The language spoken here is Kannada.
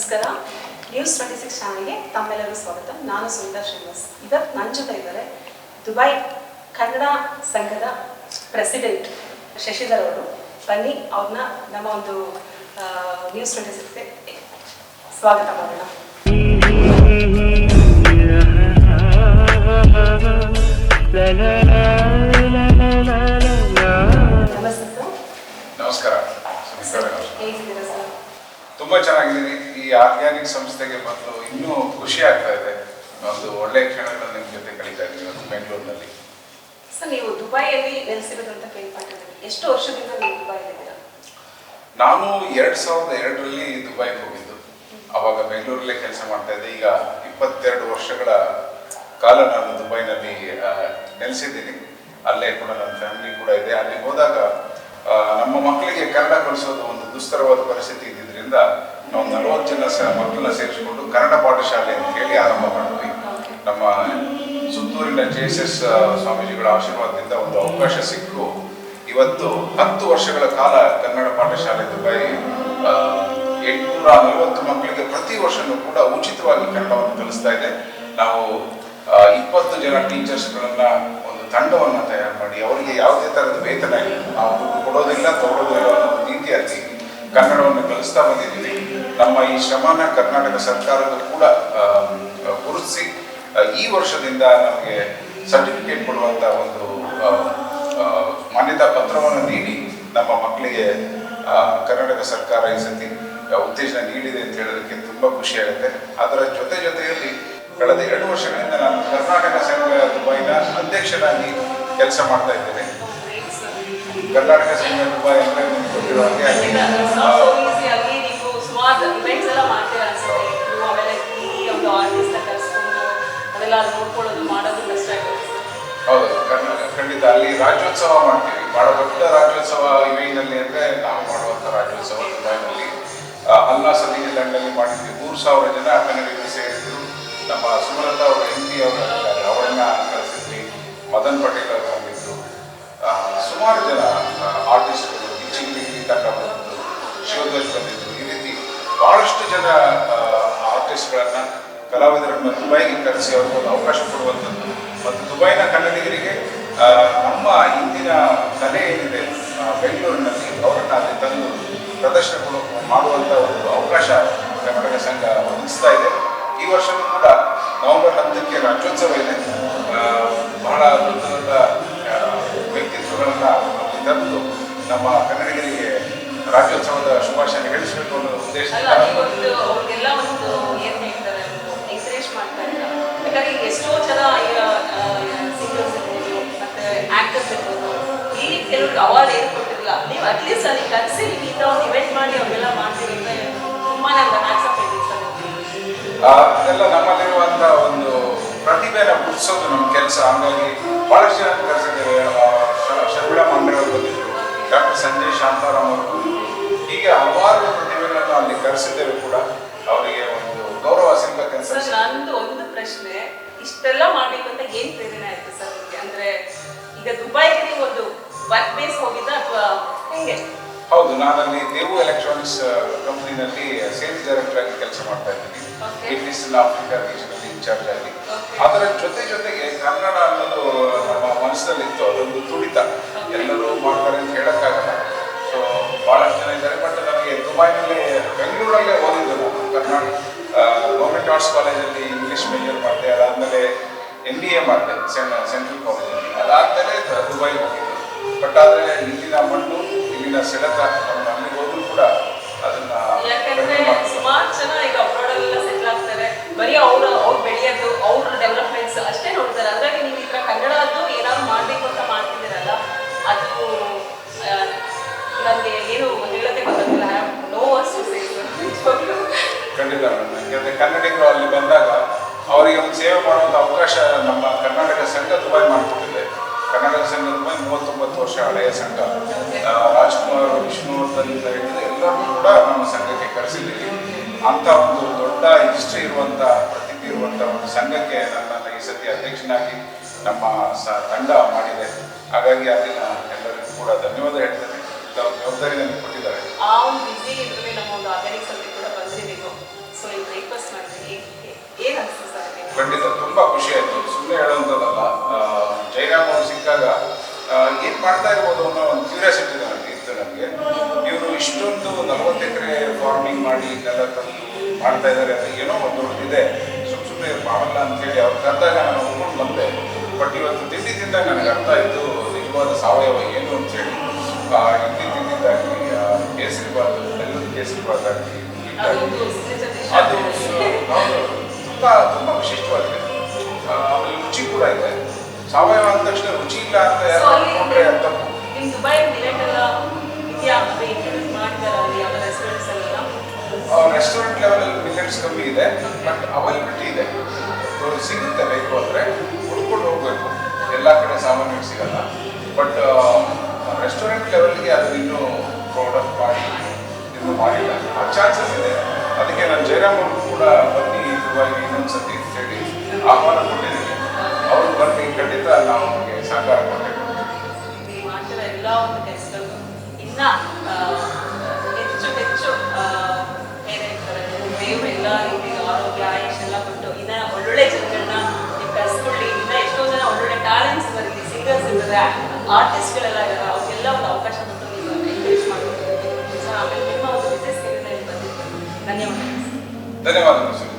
ನಮಸ್ಕಾರ. ನ್ಯೂಸ್ ಟ್ವೆಂಟಿ ಸಿಕ್ಸ್ ಚಾನಲ್ಗೆ ತಮ್ಮೆಲ್ಲರಿಗೂ ಸ್ವಾಗತ. ನಾನು ಸುನಿತಾ ಶ್ರೀನಿವಾಸ್. ಇವತ್ತು ನನ್ನ ಜೊತೆ ಇದ್ದಾರೆ ದುಬೈ ಕನ್ನಡ ಸಂಘದ ಪ್ರೆಸಿಡೆಂಟ್ ಶಶಿಧರ್ ಅವರು. ಬನ್ನಿ ಅವ್ರನ್ನ ನಮ್ಮ ಒಂದು ನ್ಯೂಸ್ ಟ್ವೆಂಟಿ ಸಿಕ್ಸ್ಗೆ ಸ್ವಾಗತ ಮಾಡೋಣ ಸರ್ ನಮಸ್ಕಾರ ಸುನೀತಾ ಮೇಡಮ್. ಹೇಗಿದ್ದೀರಾ ಸರ್ ತುಂಬಾ ಚೆನ್ನಾಗಿದ್ದೀನಿ. ಈ ಆರ್ಗ್ಯಾನಿಕ್ ಸಂಸ್ಥೆಗೆ ಬಂದು ಇನ್ನೂ ಖುಷಿ ಆಗ್ತಾ ಇದೆ. ಒಂದು ಒಳ್ಳೆ ಕ್ಷಣಗಳನ್ನು ನಿಮ್ಮ ಜೊತೆ ಕಳೀತಾ ಇದ್ದೀವಿ ಬೆಂಗಳೂರಿನಲ್ಲಿ. ಸರ್ ನೀವು ದುಬೈಯಲ್ಲಿ ಎಷ್ಟು ವರ್ಷದಿಂದ ನೀವು ನಾನು ಎರಡ್ ಸಾವಿರದ ಎರಡರಲ್ಲಿ ದುಬೈಗೆ ಹೋಗಿದ್ದು. ಅವಾಗ ಬೆಂಗಳೂರಲ್ಲೇ ಕೆಲಸ ಮಾಡ್ತಾ ಇದ್ದೆ. ಈಗ ಇಪ್ಪತ್ತೆರಡು ವರ್ಷಗಳ ಕಾಲ ನಾನು ದುಬೈನಲ್ಲಿ ನೆಲೆಸಿದ್ದೀನಿ. ಅಲ್ಲೇ ಕೂಡ ನನ್ನ ಫ್ಯಾಮಿಲಿ ಕೂಡ ಇದೆ. ಅಲ್ಲಿ ಹೋದಾಗ ನಮ್ಮ ಮಕ್ಕಳಿಗೆ ಕನ್ನಡ ಕಲಿಸೋದು ಒಂದು ದುಸ್ತರವಾದ ಪರಿಸ್ಥಿತಿ ಇದ್ದಿದ್ದರಿಂದ ನಾವು ನಲವತ್ತು ಜನ ಸ ಮಕ್ಕಳನ್ನ ಸೇರಿಸಿಕೊಂಡು ಕನ್ನಡ ಪಾಠಶಾಲೆ ಅಂತ ಹೇಳಿ ಆರಂಭ ಮಾಡಿದ್ವಿ. ನಮ್ಮ ಸುತ್ತೂರಿನ ಜೆ ಎಸ್ ಎಸ್ ಸ್ವಾಮೀಜಿಗಳ ಆಶೀರ್ವಾದದಿಂದ ಒಂದು ಅವಕಾಶ ಸಿಕ್ಕು. ಇವತ್ತು ಹತ್ತು ವರ್ಷಗಳ ಕಾಲ ಕನ್ನಡ ಪಾಠಶಾಲೆ ದುಬೈ ಎಂಟುನೂರ ನಲವತ್ತು ಮಕ್ಕಳಿಗೆ ಪ್ರತಿ ವರ್ಷನೂ ಕೂಡ ಉಚಿತವಾಗಿ ಕನ್ನಡವನ್ನು ಕಲಿಸ್ತಾ ಇದೆ. ನಾವು ಇಪ್ಪತ್ತು ಜನ ಟೀಚರ್ಸ್ಗಳನ್ನ ತಂಡವನ್ನು ತಯಾರು ಮಾಡಿ ಅವರಿಗೆ ಯಾವುದೇ ಥರದ ವೇತನ ಇಲ್ಲ. ನಾವು ಕೊಡೋದಿಲ್ಲ, ತಗೊಳ್ಳೋದಿಲ್ಲ ಅನ್ನೋ ರೀತಿಯಾಗಿ ಕನ್ನಡವನ್ನು ಕಲಿಸ್ತಾ ಬಂದಿದ್ದೀವಿ. ನಮ್ಮ ಈ ಶ್ರಮನ ಕರ್ನಾಟಕ ಸರ್ಕಾರದ ಕೂಡ ಗುರುತಿಸಿ ಈ ವರ್ಷದಿಂದ ನಮಗೆ ಸರ್ಟಿಫಿಕೇಟ್ ಕೊಡುವಂತ ಒಂದು ಮಾನ್ಯತಾ ಪತ್ರವನ್ನು ನೀಡಿ ನಮ್ಮ ಮಕ್ಕಳಿಗೆ ಕರ್ನಾಟಕ ಸರ್ಕಾರ ಈ ಸತಿ ಉತ್ತೇಜನ ನೀಡಿದೆ ಅಂತ ಹೇಳೋದಕ್ಕೆ ತುಂಬ ಖುಷಿಯಾಗುತ್ತೆ ಅದರ ಜೊತೆ ಜೊತೆಯಲ್ಲಿ ಕಳೆದ ಎರಡು ವರ್ಷಗಳಿಂದ ನಾನು ಕರ್ನಾಟಕ ಸಂಘ ದುಬೈನ ಅಧ್ಯಕ್ಷರಾಗಿ ಕೆಲಸ ಮಾಡ್ತಾ ಇದ್ದೇನೆ. ಕರ್ನಾಟಕ ಸಂಘ ದುಬೈ ಅಂದರೆ ನಿಮ್ಗೆ ಗೊತ್ತಿರೋ ಹೌದು ಖಂಡಿತ ಅಲ್ಲಿ ರಾಜ್ಯೋತ್ಸವ ಮಾಡ್ತೀವಿ. ಬಹಳ ದೊಡ್ಡ ರಾಜ್ಯೋತ್ಸವ ಯುಎನಲ್ಲಿ ಅಂದ್ರೆ ನಾವು ಮಾಡುವಂತ ರಾಜ್ಯೋತ್ಸವ ದುಬೈನಲ್ಲಿ. ಅಲ್ಲಾ ಸದಿನಿ ಲಂಡಲ್ಲಿ ಮಾಡಿದ್ವಿ. ಮೂರು ಸಾವಿರ ಜನ ಕನ್ನಡಿಗರು ಸೇರಿದ್ರು. ನಮ್ಮ ಸುಮಲತಾ ಅವರು ಎಂ ಪಿ ಅವರು ಇದ್ದಾರೆ, ಅವರನ್ನ ಕರೆಸಿದ್ವಿ. ಮದನ್ ಪಟೇಲ್ ಅವರು ಬಂದಿದ್ದು ಸುಮಾರು ಜನ ಆರ್ಟಿಸ್ಟ್ಗಳು ಚಿಂಗಿಲಿ ತಂಡ ಬಂದಿದ್ದು ಶಿವಧ್ವಜ್ ಬಂದಿದ್ದು ಈ ರೀತಿ ಬಹಳಷ್ಟು ಜನ ಆರ್ಟಿಸ್ಟ್ಗಳನ್ನ ಕಲಾವಿದರನ್ನ ದುಬೈಗೆ ಕರೆಸಿ ಅವ್ರಿಗೆ ಒಂದು ಅವಕಾಶ ಕೊಡುವಂಥದ್ದು. ಮತ್ತು ದುಬೈನ ಕನ್ನಡಿಗರಿಗೆ ನಮ್ಮ ಹಿಂದಿನ ಕಲೆ ಏನಿದೆ ಬೆಂಗಳೂರಿನಲ್ಲಿ ಅವರನ್ನು ಅಲ್ಲಿ ತಂದು ಪ್ರದರ್ಶನ ಕೊಡು- ಮಾಡುವಂಥ ಒಂದು ಅವಕಾಶ ರಾಜ್ಯೋತ್ಸವದ ಶುಭಾಶಯ ಗಳಿಸಬೇಕು ಅನ್ನೋ ಅಲ್ಲ ಉದ್ದೇಶದಿಂದ ಅವ್ರಿಗೆಲ್ಲ ಒಂದು ಏನು ಹೇಳ್ತಾರೆ ಮಾಡ್ತಾರೆ ಯಾಕಂದ್ರೆ ಎಷ್ಟೋ ಜನ ಸಿಂಗರ್ಸ್ ಇರ್ಬೋದು ಮತ್ತೆ ಆಕ್ಟರ್ಸ್ ಇರ್ಬೋದು ಈ ಕೆಲವ್ರಿಗೆ ಅವಾರ್ಡ್ ಏನು ಕೊಟ್ಟಿರಲ್ಲ ನೀವು ಅಟ್ಲೀಸ್ಟ್ ಅಲ್ಲಿ ಕರೆಸಿ ನೀವು ಒಂದು ಇವೆಂಟ್ ಮಾಡಿ ಅವ್ರಿಗೆಲ್ಲ ಮಾಡ್ತೀವಿ ಅಂತ ತುಂಬಾ ಸರ್. ಒಂದು ಪ್ರತಿಭೆನ ಗುರುತಿಸೋದು ನಮ್ಮ ಕೆಲಸ. ಹಂಗಾಗಿ ಬಹಳಷ್ಟು ಜನ ಕರೆಸಿದ್ದೇವೆ ಬೇಸ್ ಹೋಗಿದ್ದ ಅಥವಾ ಹೆಂಗೆ ಹೌದು ನಾನಲ್ಲಿ ದೇವು ಎಲೆಕ್ಟ್ರಾನಿಕ್ಸ್ ಕಂಪ್ನಿನಲ್ಲಿ ಸೇಲ್ಸ್ ಡೈರೆಕ್ಟರ್ ಆಗಿ ಕೆಲಸ ಮಾಡ್ತಾ ಇದ್ದೀನಿ. ಇಟ್ ಮಿಡ್ಲ್ ಈಸ್ಟರ್ನ್ ಆಫ್ರಿಕಾ ರೀಜನಲ್ಲಿ ಇನ್ಚಾರ್ಜ್ ಆಗಿ. ಅದರ ಜೊತೆ ಜೊತೆಗೆ ಕನ್ನಡ ಅನ್ನೋದು ನಮ್ಮ ಮನಸ್ಸಲ್ಲಿತ್ತು ಅದೊಂದು ತುಡಿತ. ಎಲ್ಲರೂ ಮಾಡ್ತಾರೆ ಅಂತ ಹೇಳಕ್ಕಾಗಲ್ಲ. ಸೊ ಬಹಳಷ್ಟು ಜನ ಇದ್ದಾರೆ ಬಟ್ ನನಗೆ ದುಬೈನಲ್ಲಿ ಬೆಂಗಳೂರಲ್ಲೇ ಓದಿದ್ದು ನಾನು. ಕರ್ನಾಟಕ ಗೌರ್ಮೆಂಟ್ ಆರ್ಟ್ಸ್ ಕಾಲೇಜಲ್ಲಿ ಇಂಗ್ಲೀಷ್ ಮೇಜರ್ ಮಾಡಿದೆ ಅದಾದಮೇಲೆ ಎಂ ಬಿ ಎ ಮಾಡಿದೆ ಸೆಂಟ್ರಲ್ ಕಾಲೇಜಲ್ಲಿ ಅದಾದಮೇಲೆ ದುಬೈ ಹೋಗಿದ್ದು. ಬಟ್ ಆದರೆ ಇಲ್ಲಿನ ಮಣ್ಣು ಇಲ್ಲಿನ ಸೆಳೆತ ನಮ್ಮ ಅಲ್ಲಿಗೆ ಹೋದ್ರು ಕೂಡ ಅದನ್ನ ಯಾಕಂದ್ರೆ. ಸುಮಾರು ಜನ ಈಗ ಅಬ್ರಾಡ್ ಎಲ್ಲ ಸೆಟ್ಲ್ ಆಗ್ತಾರೆ. ಬರೀ ಅವ್ರು ಅವ್ರ ಬೆಳೆಯೋದು ಅವ್ರ ಡೆವಲಪ್ಮೆಂಟ್ಸ್ ಅಷ್ಟೇ ನೋಡ್ತಾರೆ. ಅದ್ರಾಗೆ ನೀವು ಈ ಥರ ಕನ್ನಡದ್ದು ಏನಾದ್ರು ಮಾಡ್ಬೇಕು ಅಂತ ಮಾಡ್ತಿದ್ದೀರಲ್ಲ ಅದು ನನಗೆ ಏನು ಹೇಳೋದೇ ಗೊತ್ತಾಗಿಲ್ಲ ನೋ ಅಷ್ಟು ಖಂಡಿತ ಯಾಕಂದ್ರೆ ಕನ್ನಡಿಗರು ಅಲ್ಲಿ ಬಂದಾಗ ಅವರಿಗೆ ಒಂದು ಸೇವೆ ಮಾಡುವಂಥ ಅವಕಾಶ ನಮ್ಮ ಕರ್ನಾಟಕ ಸಂಘ ದುಬೈ ಮಾಡಿಕೊಟ್ಟಿದೆ. ಕರ್ನಾಟಕ ಸಂಘ ದುಬೈ ಮೂವತ್ತೊಂಬತ್ತು ಹಳೆಯ ಸಂಘ ರಾಜ್ಕುಮಾರ್ ವಿಷ್ಣುವರ್ಧನ್ ಎಲ್ಲರೂ ಎಲ್ಲರನ್ನೂ ಕೂಡ ನಮ್ಮ ಸಂಘಕ್ಕೆ ಕರೆಸಿದ್ದೀವಿ. ಅಂತ ಒಂದು ದೊಡ್ಡ ಹಿಸ್ಟ್ರಿ ಇರುವಂಥ ಪ್ರತಿಭೆ ಇರುವಂಥ ಒಂದು ಸಂಘಕ್ಕೆ ನನ್ನ ಈ ಸತಿ ಅಧ್ಯಕ್ಷನಾಗಿ ನಮ್ಮ ಸ ತಂಡ ಮಾಡಿದೆ. ಹಾಗಾಗಿ ಅಲ್ಲಿ ಎಲ್ಲರಿಗೂ ಕೂಡ ಧನ್ಯವಾದ ಹೇಳ್ತೇನೆ. ತಮ್ಮ ಜವಾಬ್ದಾರಿ ನನಗೆ ಕೊಟ್ಟಿದ್ದಾರೆ ಆ ಒಂದು ಬಿಸಿ ಇದರಲ್ಲಿ ನಮ್ಮ ಒಂದು ಆರ್ಗ್ಯಾನಿಕ್ ಅಲ್ಲಿ ಕೂಡ ಬಂದ್ರಿ ನೀವು ಖಂಡಿತ ತುಂಬಾ ಖುಷಿ ಆಯ್ತು. ಸುಮ್ಮನೆ ಹೇಳುವಂಥದ್ದಲ್ಲ ಜೈರಾಮ್ ಅವರು ಸಿಕ್ಕಾಗ ಏನ್ ಮಾಡ್ತಾ ಇರ್ಬೋದು ಅನ್ನೋ ಒಂದು ಕ್ಯೂರಿಯಾಸಿಟಿ ನನಗೆ ಇತ್ತು ನನಗೆ. ಇವರು ಇಷ್ಟೊಂದು ನಲವತ್ತು ಎಕರೆ ಫಾರ್ಮಿಂಗ್ ಮಾಡಿ ಇದನ್ನೆಲ್ಲ ತಂದು ಮಾಡ್ತಾ ಇದ್ದಾರೆ ಅಂತ ಏನೋ ಒಂದು ಇದೆ ಸುಮ್ ಸುಮ್ಮನೆ ಮಾಡಲ್ಲ ಅಂತೇಳಿ ಅವ್ರು ಕರೆದಾಗ ನಾನು ಒಪ್ಕೊಂಡು ಬಂದೆ. ಬಟ್ ಇವತ್ತು ತಿಂಡಿ ತಿಂದಾಗ ನನಗೆ ಅರ್ಥ ಆಯ್ತು, ನಿಜವಾದ ಸಾವಯವ ಏನು ಅಂತೇಳಿ ಇಡ್ಲಿ ತಿಂದಿದ್ದಾಗಲಿ ಕೇಸರಿ ಬಾತ್ ಬೆಲ್ಲದ ಕೇಸರಿ ಬಾತ್ ಆಗಲಿ ಅದು ತುಂಬ ತುಂಬ ವಿಶಿಷ್ಟವಾಗಿದೆ. ಆಮೇಲೆ ರುಚಿ ಕೂಡ ಇದೆ. ಸಾವಯವ ಅಂದ ತಕ್ಷಣ ರುಚಿ ಇಲ್ಲ ಅಂತ ಯಾರು So, ಅಲ್ಲಿ ಅನ್ಕೊಂಡ್ರೆ ಅದು ತಪ್ಪು ನಿಮ್ ದುಬೈ ಮಿಲೆಟ್ ಎಲ್ಲ ಇದೆಯಾ ಮತ್ತೆ ಇಂಟ್ರೊಡ್ಯೂಸ್ ಮಾಡಿದಾರ ಅಲ್ಲಿ ಯಾವ ರೆಸ್ಟೋರೆಂಟ್ಸ್ ಅಲ್ಲೆಲ್ಲ ರೆಸ್ಟೋರೆಂಟ್ ಲೆವೆಲ್ ಮಿಲೆಟ್ಸ್ ಕಮ್ಮಿ ಇದೆ ಬಟ್ ಅವೈಲಬಿಲಿಟಿ ಇದೆ. ಸಿಗುತ್ತೆ ಬೇಕು ಅಂದರೆ ಹುಡ್ಕೊಂಡು ಹೋಗ್ಬೇಕು. ಎಲ್ಲ ಕಡೆ ಸಾಮಾನ್ಯ ಸಿಗಲ್ಲ. ಬಟ್ ರೆಸ್ಟೋರೆಂಟ್ ಲೆವೆಲ್ಗೆ ಅದು ಇನ್ನೂ ಪ್ರಾಡಕ್ಟ್ ಮಾಡಿ ಇನ್ನೂ ಮಾಡಿಲ್ಲ. ಆ ಚಾನ್ಸಸ್ ಇದೆ. ಅದಕ್ಕೆ ನಾನು ಜಯರಾಮ್ ಅವ್ರಿಗೂ ಕೂಡ ಬನ್ನಿ ದುಬೈಗೆ ಇನ್ನೊಂದು ಸತಿ ಅಂತ ಹೇಳಿ ಆಹ್ವಾನ ಕೊಟ್ಟಿದ್ದೀನಿ. ಅವರು ಖಂಡಿತ ನಾವು ಅವ್ರಿಗೆ ಸಹಕಾರ ಕೊಟ್ಟೆ ಇಲ್ಲಿ ಮಾಡ್ತಿರೋ ಎಲ್ಲ ಒಂದು ಕೆಲಸಗಳು ಇನ್ನ ಆ, ಹೆಚ್ಚು ಹೆಚ್ಚು ಆ, ಏನ್ ಹೇಳ್ತಾರೆ ದೇವ್ರು ಎಲ್ಲ ರೀತಿ ಆರೋಗ್ಯ ಆಯುಷ್ ಎಲ್ಲ ಕೊಟ್ಟು ಇನ್ನ ಒಳ್ಳೊಳ್ಳೆ ಜನಗಳನ್ನ ನೀವು ಕರ್ಸ್ಕೊಳ್ಳಿ ಇನ್ನ ಎಷ್ಟೋ ಜನ ಒಳ್ಳೊಳ್ಳೆ ಟ್ಯಾಲೆಂಟ್ಸ್ ಬರಲಿ ಸಿಂಗರ್ಸ್ ಇದ್ದಾರೆ ಆರ್ಟಿಸ್ಟ್ಗಳೆಲ್ಲ ಇದ್ದಾರೆ ಅವ್ರಿಗೆಲ್ಲ ಒಂದು ಅವಕಾಶ ಕೊಟ್ಟು ನೀವು ಎಂಕರೇಜ್ ಮಾಡಬೇಕು ಸೊ ಆಮೇಲೆ ನಿಮ್ಮ ಒಂದು ಬಿಸ್ನೆಸ್ ಬಂದಿದ್ದು ಧನ್ಯವಾದಗಳು ಧನ್ಯವಾದಗಳು ಸರ್